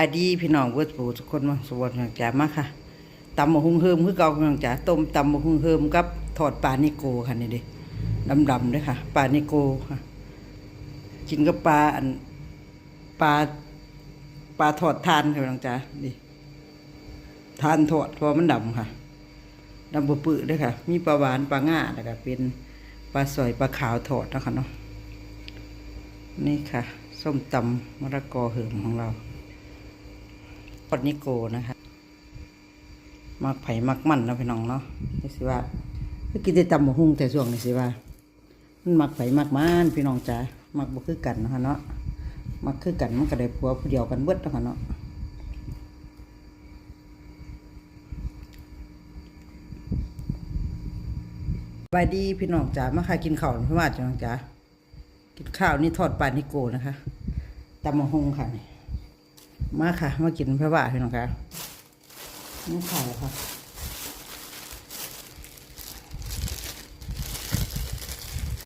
ายดีพี่น้องเวิร์ดปูทุกคนมาสวัสดีจ้ามาค่ะตำมะฮุงเฮิมคือเก่าพี่น้องจ้าต้มตำมะฮุงเฮิมกับทอดปลานิโกค่ะนี่เดิดำๆด้วยค่ะปลานิโกค่ะกินกับปลาอันปลาปลาทอดทานค่ะพี่น้องจ้าดิทานทอดเพราะมันดำค่ะดำปื้อๆด้วยค่ะ มีปลาหวานปลาง่าแล้วก็เป็นปลาสอยปลาขาวทอดนะคะเนาะนี่ค่ะ ส้มตำมะละกอเหิมของเรา ปนิโกนะคะมักไผ่มักมันนะพี่น้องเนาะนี่สิว่าเมื่อกี้ได้ตำหมูหุ้งแต่ช่วงนี้สิว่า มันมักไผ่มักมันพี่น้องจ๋ามักบ่คือกันนะคะเนาะมักคือกันมันก็ได้ผัวผู้เดียวกันเบิดนาะคะเนาะสบายดีพี่น้องจ๋ามาค่ะกินข้าวพี่ว่าจ้าน้องจ๋ากินข้าวนี่ทอดปลานิโกนะคะตำมะฮุงค่ะนี่ มาค่ะ มากินพระบาทพี่น้องค่ะนี่ข่าวค่ะ